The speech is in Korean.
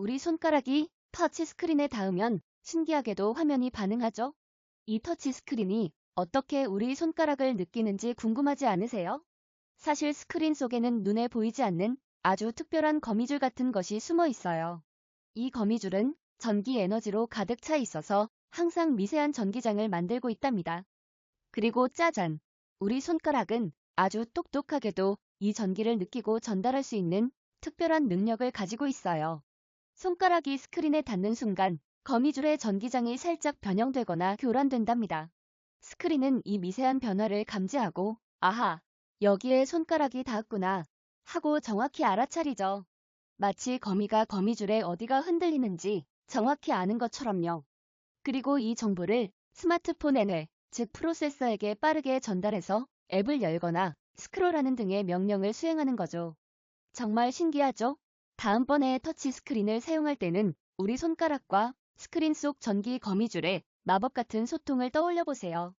우리 손가락이 터치 스크린에 닿으면 신기하게도 화면이 반응하죠? 이 터치 스크린이 어떻게 우리 손가락을 느끼는지 궁금하지 않으세요? 사실 스크린 속에는 눈에 보이지 않는 아주 특별한 거미줄 같은 것이 숨어 있어요. 이 거미줄은 전기 에너지로 가득 차 있어서 항상 미세한 전기장을 만들고 있답니다. 그리고 짜잔! 우리 손가락은 아주 똑똑하게도 이 전기를 느끼고 전달할 수 있는 특별한 능력을 가지고 있어요. 손가락이 스크린에 닿는 순간 거미줄의 전기장이 살짝 변형되거나 교란된답니다. 스크린은 이 미세한 변화를 감지하고 아하, 여기에 손가락이 닿았구나 하고 정확히 알아차리죠. 마치 거미가 거미줄에 어디가 흔들리는지 정확히 아는 것처럼요. 그리고 이 정보를 스마트폰 에즉 프로세서에게 빠르게 전달해서 앱을 열거나 스크롤하는 등의 명령을 수행하는 거죠. 정말 신기하죠? 다음번에 터치 스크린을 사용할 때는 우리 손가락과 스크린 속 전기 거미줄에 마법 같은 소통을 떠올려 보세요.